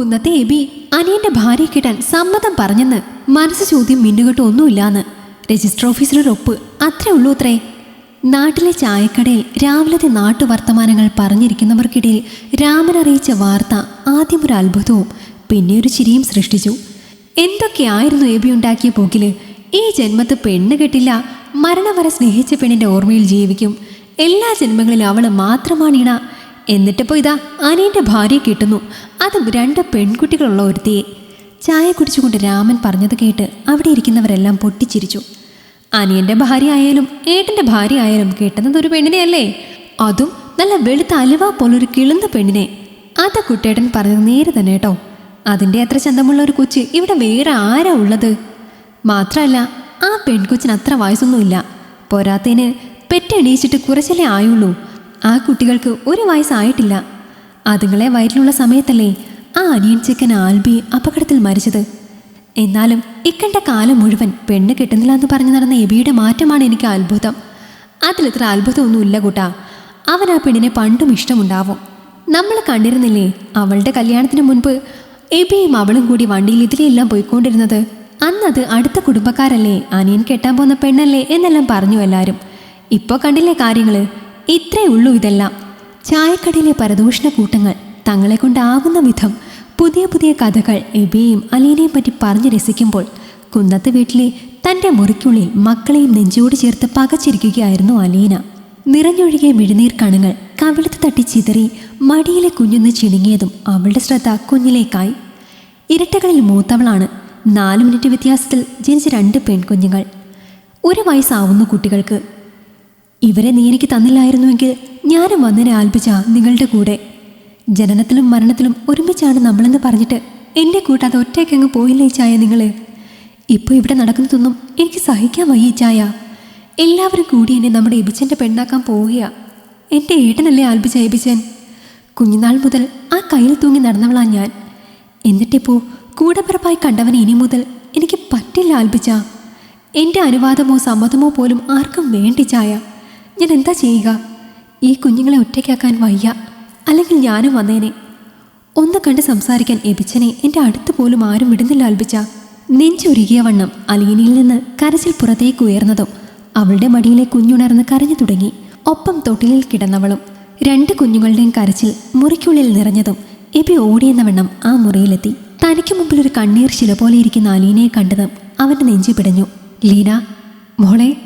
കുന്നത്തെ AB അനിയന്റെ ഭാര്യ കിട്ടാൻ സമ്മതം പറഞ്ഞെന്ന് മനസ്സ് ചോദ്യം മിന്നുകെട്ട് ഒന്നുമില്ലാന്ന്. രജിസ്റ്റർ ഓഫീസിലൊരു ഒപ്പ് അത്രേ ഉള്ളൂ അത്രേ. നാട്ടിലെ ചായക്കടയിൽ രാവിലത്തെ നാട്ടുവർത്തമാനങ്ങൾ പറഞ്ഞിരിക്കുന്നവർക്കിടയിൽ രാമൻ അറിയിച്ച വാർത്ത ആദ്യം ഒരു അത്ഭുതവും പിന്നെ ഒരു ചിരിയും സൃഷ്ടിച്ചു. എന്തൊക്കെയായിരുന്നു എബി ഉണ്ടാക്കിയ പോക്കിൽ? ഈ ജന്മത്ത് പെണ്ണ് കെട്ടില്ല മരണം വരെ സ്നേഹിച്ച പെണ്ണിന്റെ ഓർമ്മയിൽ ജീവിക്കും. എല്ലാ ജന്മങ്ങളിലും അവൾ മാത്രമാണിണ എന്നിട്ടിപ്പോ ഇതാ അനിയന്റെ ഭാര്യ കിട്ടുന്നു. അതും രണ്ട് പെൺകുട്ടികളുള്ള ഒരുത്തിയെ. ചായ കുടിച്ചുകൊണ്ട് രാമൻ പറഞ്ഞത് കേട്ട് അവിടെ ഇരിക്കുന്നവരെല്ലാം പൊട്ടിച്ചിരിച്ചു. അനിയന്റെ ഭാര്യ ആയാലും ഏട്ടന്റെ ഭാര്യ ആയാലും കിട്ടുന്നത് ഒരു പെണ്ണിനെയല്ലേ? അതും നല്ല വെളുത്ത അലുവ പോലൊരു കിളുന്ന പെണ്ണിനെ. അത് കുട്ടേട്ടൻ പറഞ്ഞത് നേരെ തന്നെ കേട്ടോ. അതിന്റെ അത്ര ചന്തമുള്ള ഒരു കൊച്ച് ഇവിടെ വേറെ ആരാ ഉള്ളത്? മാത്രമല്ല ആ പെൺകൊച്ചിന് അത്ര വയസ്സൊന്നുമില്ല. പോരാത്തതിന് പെറ്റണീച്ചിട്ട് കുറച്ചല്ലേ ആയുള്ളൂ. ആ കുട്ടികൾക്ക് ഒരു വയസ്സായിട്ടില്ല. അതുങ്ങളെ വയറ്റിലുള്ള സമയത്തല്ലേ ആ അനിയൻ ചിക്കൻ ആൽബി അപകടത്തിൽ മരിച്ചത്. എന്നാലും ഇക്കണ്ട കാലം മുഴുവൻ പെണ്ണ് കിട്ടുന്നില്ല എന്ന് പറഞ്ഞു നടന്ന എബിയുടെ മാറ്റമാണ് എനിക്ക് അത്ഭുതം. അതിലിത്ര അത്ഭുതമൊന്നുമില്ല കൂട്ടാ. അവൻ ആ പെണ്ണിനെ പണ്ടും ഇഷ്ടമുണ്ടാവും. നമ്മൾ കണ്ടിരുന്നില്ലേ അവളുടെ കല്യാണത്തിന് മുൻപ് എബിയും അവളും കൂടി വണ്ടിയിൽ ഇതിലെല്ലാം പോയിക്കൊണ്ടിരുന്നത്? അന്നത് അടുത്ത കുടുംബക്കാരല്ലേ അനിയൻ കെട്ടാൻ പോകുന്ന പെണ്ണല്ലേ എന്നെല്ലാം പറഞ്ഞു എല്ലാവരും ഇപ്പോൾ കണ്ടില്ലേ കാര്യങ്ങൾ? ഇത്രേ ഉള്ളൂ ഇതെല്ലാം. ചായക്കടയിലെ പരദൂഷണ കൂട്ടങ്ങൾ തങ്ങളെ കൊണ്ടാകുന്ന വിധം പുതിയ പുതിയ കഥകൾ എബിയെയും അലീനയും പറ്റി പറഞ്ഞു രസിക്കുമ്പോൾ കുന്നത്ത് വീട്ടിലെ തന്റെ മുറിക്കുള്ളിൽ മക്കളെയും നെഞ്ചോട് ചേർത്ത് പകച്ചിരിക്കുകയായിരുന്നു അലീന. നിറഞ്ഞൊഴുകിയ മിഴുനീർ കണങ്ങൾ കവിളത്ത് തട്ടി ചിതറി മടിയിലെ കുഞ്ഞൊന്ന് ചിണുങ്ങിയതും അവളുടെ ശ്രദ്ധ കുഞ്ഞിലേക്കായി. ഇരട്ടകളിൽ മൂത്തവളാണ് നാല് മിനിറ്റ് വ്യത്യാസത്തിൽ ജനിച്ച രണ്ട് പെൺകുഞ്ഞുങ്ങൾ. ഒരു വയസ്സാവുന്ന കുട്ടികൾക്ക് ഇവരെ നീ എനിക്ക് തന്നില്ലായിരുന്നുവെങ്കിൽ ഞാനും വന്നതിനെ ആൽപ്പിച്ച നിങ്ങളുടെ കൂടെ. ജനനത്തിലും മരണത്തിലും ഒരുമിച്ചാണ് നമ്മളെന്ന് പറഞ്ഞിട്ട് എന്നെ കൂട്ടാതെ ഒറ്റയ്ക്കങ്ങ് പോയില്ലേ ചായ നിങ്ങൾ ഇപ്പോൾ ഇവിടെ നടക്കുന്നതൊന്നും എനിക്ക് സഹിക്കാൻ വയ്യ ചായ. എല്ലാവരും കൂടി എന്നെ നമ്മുടെ എബിച്ചന്റെ പെണ്ണാക്കാൻ പോവുകയാ. എന്റെ ഏട്ടനല്ലേ ആൽപ്പിച്ച എബിച്ചൻ? കുഞ്ഞുനാൾ മുതൽ ആ കയ്യിൽ തൂങ്ങി നടന്നവളാ ഞാൻ. എന്നിട്ടിപ്പോൾ കൂടപ്പിറപ്പായി കണ്ടവനെ ഇനി മുതൽ എനിക്ക് പറ്റില്ല ആൽപ്പിച്ച. എന്റെ അനുവാദമോ സമ്മതമോ പോലും ആർക്കും വേണ്ടി ചായ. ഞാൻ എന്താ ചെയ്യുക? ഈ കുഞ്ഞുങ്ങളെ ഒറ്റയ്ക്കാക്കാൻ വയ്യ. അല്ലെങ്കിൽ ഞാനും വന്നേനെ. ഒന്ന് കണ്ട് സംസാരിക്കാൻ എബിച്ചനെ എന്റെ അടുത്ത് പോലും ആരും വിടുന്നില്ല അൽപിച്ച നെഞ്ചൊരുകിയ വണ്ണം അലീനയിൽ നിന്ന് കരച്ചിൽ പുറത്തേക്ക് ഉയർന്നതും അവളുടെ മടിയിലെ കുഞ്ഞുണർന്ന് കരഞ്ഞു തുടങ്ങി. ഒപ്പം തൊട്ടിലിൽ കിടന്നവളും രണ്ട് കുഞ്ഞുങ്ങളുടെയും കരച്ചിൽ മുറിക്കുള്ളിൽ നിറഞ്ഞതും എബി ഓടിയെന്ന വണ്ണം ആ മുറിയിലെത്തി. തനിക്ക് മുമ്പിൽ ഒരു കണ്ണീർ ശില പോലെ ഇരിക്കുന്ന അലീനയെ കണ്ടതും അവന്റെ നെഞ്ചു പിടഞ്ഞു. ലീന മോളെ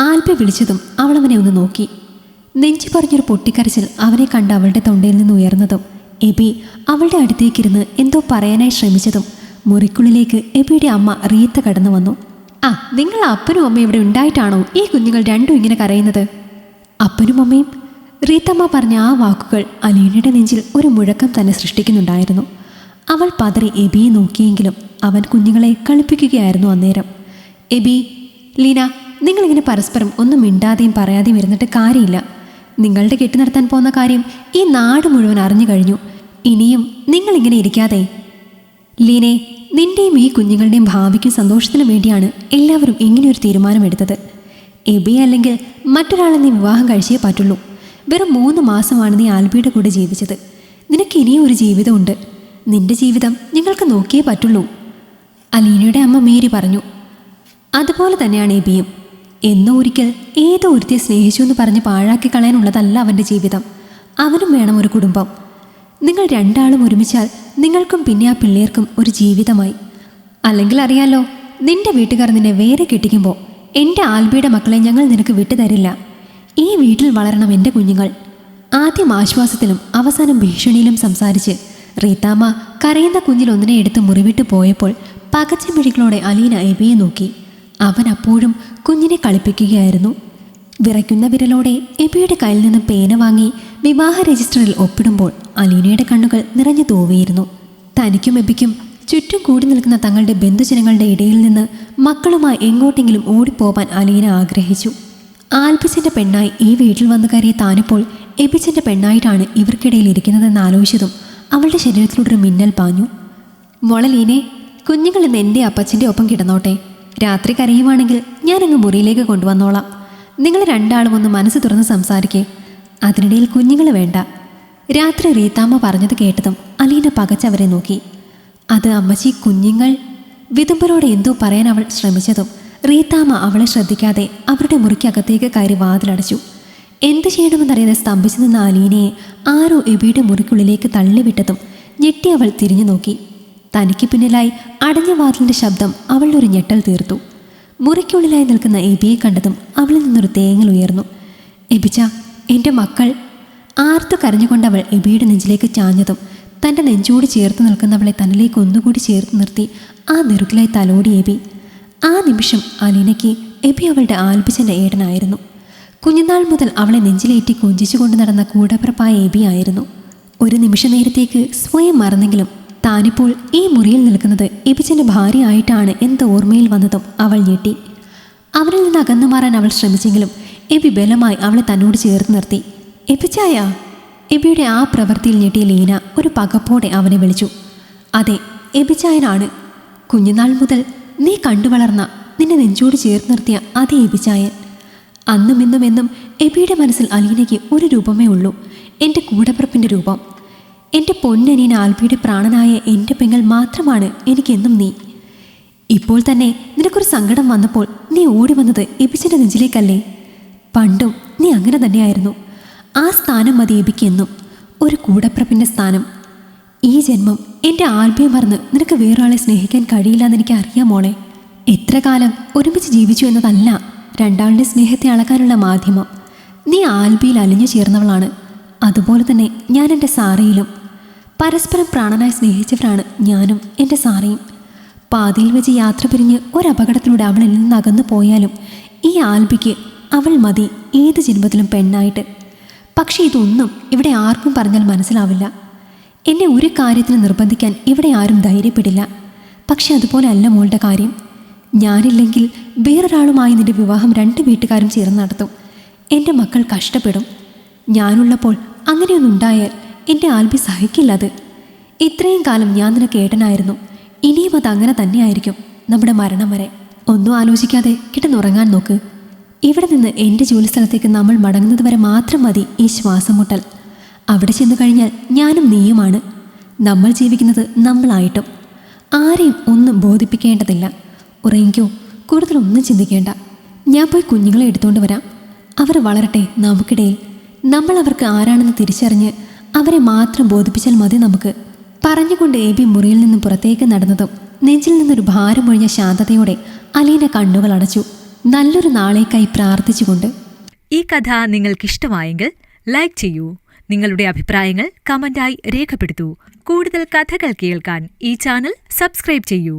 ആൽബെ വിളിച്ചതും അവൾ അവനെ ഒന്ന് നോക്കി. നെഞ്ചു പറഞ്ഞൊരു പൊട്ടിക്കരച്ചിൽ അവനെ കണ്ട് അവളുടെ തൊണ്ടയിൽ നിന്ന് ഉയർന്നതും എബി അവളുടെ അടുത്തേക്കിരുന്ന് എന്തോ പറയാനായി ശ്രമിച്ചതും മുറിക്കുള്ളിലേക്ക് എബിയുടെ അമ്മ റീത്ത കടന്നു വന്നു. ആ നിങ്ങൾ അപ്പനും അമ്മയും ഇവിടെ ഉണ്ടായിട്ടാണോ ഈ കുഞ്ഞുങ്ങൾ രണ്ടും ഇങ്ങനെ കരയുന്നത്? അപ്പനും അമ്മയും? റീത്തമ്മ പറഞ്ഞ ആ വാക്കുകൾ അലീനയുടെ നെഞ്ചിൽ ഒരു മുഴക്കം തന്നെ സൃഷ്ടിക്കുന്നുണ്ടായിരുന്നു. അവൾ പതറി എബിയെ നോക്കിയെങ്കിലും അവൻ കുഞ്ഞുങ്ങളെ കളിപ്പിക്കുകയായിരുന്നു അന്നേരം. എബി ലീന നിങ്ങളിങ്ങനെ പരസ്പരം ഒന്നും മിണ്ടാതെയും പറയാതെയും ഇരുന്നിട്ട് കാര്യമില്ല. നിങ്ങളുടെ കെട്ടി നടത്താൻ പോകുന്ന കാര്യം ഈ നാട് മുഴുവൻ അറിഞ്ഞു കഴിഞ്ഞു. ഇനിയും നിങ്ങളിങ്ങനെ ഇരിക്കാതെ. ലീനെ നിന്റെയും ഈ കുഞ്ഞുങ്ങളുടെയും ഭാവിക്കും സന്തോഷത്തിനും വേണ്ടിയാണ് എല്ലാവരും ഇങ്ങനെയൊരു തീരുമാനമെടുത്തത് എബി അല്ലെങ്കിൽ മറ്റൊരാളെ നീ വിവാഹം കഴിച്ചേ പറ്റുള്ളൂ. വെറും മൂന്ന് മാസമാണ് നീ ആൽബിയുടെ കൂടെ ജീവിച്ചത്. നിനക്ക് ഇനിയും ഒരു ജീവിതമുണ്ട്. നിന്റെ ജീവിതം ഞങ്ങൾക്ക് നോക്കിയേ പറ്റുള്ളൂ. അലീനയുടെ അമ്മ മേരി പറഞ്ഞു. അതുപോലെ തന്നെയാണ് എബിയും. എന്നോ ഒരിക്കൽ ഏതോ ഒരുത്തിയെ സ്നേഹിച്ചു എന്ന് പറഞ്ഞ് പാഴാക്കി കളയാനുള്ളതല്ല അവന്റെ ജീവിതം. അവനും വേണം ഒരു കുടുംബം. നിങ്ങൾ രണ്ടാളും ഒരുമിച്ചാൽ നിങ്ങൾക്കും പിന്നെ ആ പിള്ളേർക്കും ഒരു ജീവിതമായി. അല്ലെങ്കിൽ അറിയാലോ നിന്റെ വീട്ടുകാർ നിന്നെ വേറെ കെട്ടിക്കുമ്പോൾ എന്റെ ആൽബിയുടെ മക്കളെ ഞങ്ങൾ നിനക്ക് വിട്ടുതരില്ല. ഈ വീട്ടിൽ വളരണം എന്റെ കുഞ്ഞുങ്ങൾ. ആദ്യം ആശ്വാസത്തിലും അവസാനം ഭീഷണിയിലും സംസാരിച്ച് റീത്താമ്മ കരയുന്ന കുഞ്ഞിലൊന്നിനെ എടുത്ത് മുറിവിട്ട് പോയപ്പോൾ പകച്ചമിഴികളോടെ അലീന എബിയെ നോക്കി. അവൻ അപ്പോഴും കുഞ്ഞിനെ കളിപ്പിക്കുകയായിരുന്നു. വിറയ്ക്കുന്ന വിരലോടെ എബിയുടെ കയ്യിൽ നിന്ന് പേന വാങ്ങി വിവാഹ രജിസ്റ്ററിൽ ഒപ്പിടുമ്പോൾ അലീനയുടെ കണ്ണുകൾ നിറഞ്ഞു തൂവിയിരുന്നു. തനിക്കും എബിക്കും ചുറ്റും കൂടി നിൽക്കുന്ന തങ്ങളുടെ ബന്ധുജനങ്ങളുടെ ഇടയിൽ നിന്ന് മക്കളുമായി എങ്ങോട്ടെങ്കിലും ഓടിപ്പോവാൻ അലീന ആഗ്രഹിച്ചു. ആൽബിസിന്റെ പെണ്ണായി ഈ വീട്ടിൽ വന്നു കയറിയ താനിപ്പോൾ എബിസിന്റെ പെണ്ണായിട്ടാണ് ഇവർക്കിടയിൽ ഇരിക്കുന്നതെന്ന് ആലോചിച്ചതും അവളുടെ ശരീരത്തിലൂടെ ഒരു മിന്നൽ പാഞ്ഞു. മുളലീനെ കുഞ്ഞുങ്ങൾ ഇന്ന് എന്റെ അപ്പച്ചന്റെ ഒപ്പം കിടന്നോട്ടെ. രാത്രി കരയുവാണെങ്കിൽ ഞാനങ്ങ് മുറിയിലേക്ക് കൊണ്ടുവന്നോളാം. നിങ്ങൾ രണ്ടാളും ഒന്ന് മനസ്സ് തുറന്ന് സംസാരിക്കേ. അതിനിടയിൽ കുഞ്ഞുങ്ങൾ വേണ്ട. രാത്രി റീത്താമ്മ പറഞ്ഞത് കേട്ടതും അലീന പകച്ചവരെ നോക്കി. അത് അമ്മച്ചി കുഞ്ഞുങ്ങൾ. വിതുമ്പരോട് എന്തോ പറയാൻ അവൾ ശ്രമിച്ചതും റീത്താമ്മ അവളെ ശ്രദ്ധിക്കാതെ അവരുടെ മുറിക്കകത്തേക്ക് കയറി വാതിലടച്ചു. എന്ത് ചെയ്യണമെന്നറിയാതെ സ്തംഭിച്ചു നിന്ന അലീനയെ ആരോ എബിയുടെ മുറിക്കുള്ളിലേക്ക് തള്ളിവിട്ടതും ഞെട്ടി അവൾ തിരിഞ്ഞു നോക്കി. തനിക്ക് പിന്നിലായി അടഞ്ഞ വാതിലിന്റെ ശബ്ദം അവളുടെ ഒരു ഞെട്ടൽ തീർത്തു. മുറിക്കുള്ളിലായി നിൽക്കുന്ന എബിയെ കണ്ടതും അവളിൽ നിന്നൊരു തേങ്ങൽ ഉയർന്നു. എബിച്ച എന്റെ മക്കൾ. ആർത്തു കരഞ്ഞുകൊണ്ടവൾ എബിയുടെ നെഞ്ചിലേക്ക് ചാഞ്ഞതും തന്റെ നെഞ്ചോട് ചേർത്ത് നിൽക്കുന്നവളെ തന്നിലേക്ക് ഒന്നുകൂടി ചേർത്ത് നിർത്തി ആ നെറുക്കിലായി തലോടി എബി. ആ നിമിഷം അലീനയ്ക്ക് എബി അവളുടെ ആൽബിച്ചന്റെ ഏടനായിരുന്നു. കുഞ്ഞുനാൾ മുതൽ അവളെ നെഞ്ചിലേറ്റി കൊഞ്ചിച്ചുകൊണ്ട് നടന്ന കൂടപ്പിറപ്പായ എബി ആയിരുന്നു. ഒരു നിമിഷ നേരത്തേക്ക് സ്വയം മറന്നെങ്കിലും താനിപ്പോൾ ഈ മുറിയിൽ നിൽക്കുന്നത് എബിച്ചന്റെ ഭാര്യയായിട്ടാണ് എന്ത് ഓർമ്മയിൽ വന്നതും അവൾ ഞെട്ടി. അവനിൽ നിന്ന് അകന്നു മാറാൻ അവൾ ശ്രമിച്ചെങ്കിലും എബി ബലമായി അവളെ തന്നോട് ചേർത്ത് നിർത്തി. എബിച്ചായ? എബിയുടെ ആ പ്രവൃത്തിയിൽ ഞെട്ടിയ ലീന ഒരു പകപ്പോടെ അവനെ വിളിച്ചു. അതെ എബിച്ചായനാണ്. കുഞ്ഞുനാൾ മുതൽ നീ കണ്ടുവളർന്ന നിന്നെ നെഞ്ചോട് ചേർത്ത് നിർത്തിയ അതേ എബിച്ചായൻ. അന്നും ഇന്നും എന്നും എബിയുടെ മനസ്സിൽ അലീനയ്ക്ക് ഒരു രൂപമേ ഉള്ളൂ എന്റെ കൂടപ്പിറപ്പിന്റെ രൂപം. എന്റെ പൊന്നനിയൻ ആൽബിയുടെ പ്രാണനായ എന്റെ പെങ്ങൾ മാത്രമാണ് എനിക്കെന്നും നീ. ഇപ്പോൾ തന്നെ നിനക്കൊരു സങ്കടം വന്നപ്പോൾ നീ ഓടി വന്നത് എബിച്ചന്റെ നെഞ്ചിലേക്കല്ലേ? പണ്ടും നീ അങ്ങനെ തന്നെയായിരുന്നു. ആ സ്ഥാനം മതി എബിക്കെന്നും ഒരു കൂടപ്പിറപ്പിന്റെ സ്ഥാനം. ഈ ജന്മം എന്റെ ആൽബിയെ മറന്ന് നിനക്ക് വേറൊരാളെ സ്നേഹിക്കാൻ കഴിയില്ല എന്ന് എനിക്ക് അറിയാം മോളെ. എത്ര കാലം ഒരുമിച്ച് ജീവിച്ചു എന്നതല്ല രണ്ടാളുടെ സ്നേഹത്തെ അളക്കാനുള്ള മാധ്യമം. നീ ആൽബിയിൽ അലിഞ്ഞു ചേർന്നവളാണ്. അതുപോലെ തന്നെ ഞാൻ എന്റെ സാറയിലും പരസ്പരം പ്രാണനായി സ്നേഹിച്ചവരാണ് ഞാനും എന്റെ സാറയും. പാതിയിൽ വെച്ച് യാത്ര പിരിഞ്ഞ് ഒരപകടത്തിലൂടെ അവളിൽ നിന്ന് അകന്നു പോയാലും ഈ ആൽബിക്ക് അവൾ മതി ഏത് ജന്മത്തിലും പെണ്ണായിട്ട്. പക്ഷേ ഇതൊന്നും ഇവിടെ ആർക്കും പറഞ്ഞാൽ മനസ്സിലാവില്ല. എന്നെ ഒരു കാര്യത്തിന് നിർബന്ധിക്കാൻ ഇവിടെ ആരും ധൈര്യപ്പെടില്ല. പക്ഷെ അതുപോലെ അല്ല മോളുടെ കാര്യം. ഞാനില്ലെങ്കിൽ വേറൊരാളുമായി നിന്റെ വിവാഹം രണ്ട് വീട്ടുകാരും ചേർന്ന് നടത്തും. എന്റെ മക്കൾ കഷ്ടപ്പെടും. ഞാനുള്ളപ്പോൾ അങ്ങനെയൊന്നും ഉണ്ടായാൽ എന്റെ ആൽബി സഹിക്കില്ല അത്. ഇത്രയും കാലം ഞാൻ നിനക്ക് ഏട്ടനായിരുന്നു. ഇനിയും അത് അങ്ങനെ തന്നെയായിരിക്കും നമ്മുടെ മരണം വരെ. ഒന്നും ആലോചിക്കാതെ കിടന്നുറങ്ങാൻ നോക്ക്. ഇവിടെ നിന്ന് എന്റെ ജോലിസ്ഥലത്തേക്ക് നമ്മൾ മടങ്ങുന്നത് വരെ മാത്രം മതി ഈ ശ്വാസം മുട്ടൽ അവിടെ ചെന്നു കഴിഞ്ഞാൽ ഞാനും നീയുമാണ്. നമ്മൾ ജീവിക്കുന്നത് നമ്മളായിട്ടും. ആരെയും ഒന്നും ബോധിപ്പിക്കേണ്ടതില്ല. ഉറങ്ങിക്കോ കൂടുതലൊന്നും ചിന്തിക്കേണ്ട. ഞാൻ പോയി കുഞ്ഞുങ്ങളെ എടുത്തുകൊണ്ട് വരാം. അവർ വളരട്ടെ നമുക്കിടയിൽ. നമ്മൾ അവർക്ക് ആരാണെന്ന് തിരിച്ചറിഞ്ഞ് അവരെ മാത്രം ബോധിപ്പിച്ചാൽ മതി നമുക്ക്. പറഞ്ഞുകൊണ്ട് എ ബി മുറിയിൽ നിന്ന് പുറത്തേക്ക് നടന്നതും നെഞ്ചിൽ നിന്നൊരു ഭാരമൊഴിഞ്ഞ ശാന്തതയോടെ അലീന കണ്ണുകൾ അടച്ചു. നല്ലൊരു നാളേക്കായി പ്രാർത്ഥിച്ചുകൊണ്ട്. ഈ കഥ നിങ്ങൾക്കിഷ്ടമായെങ്കിൽ ലൈക്ക് ചെയ്യൂ. നിങ്ങളുടെ അഭിപ്രായങ്ങൾ കമന്റായി രേഖപ്പെടുത്തൂ. കൂടുതൽ കഥകൾ കേൾക്കാൻ ഈ ചാനൽ സബ്സ്ക്രൈബ് ചെയ്യൂ.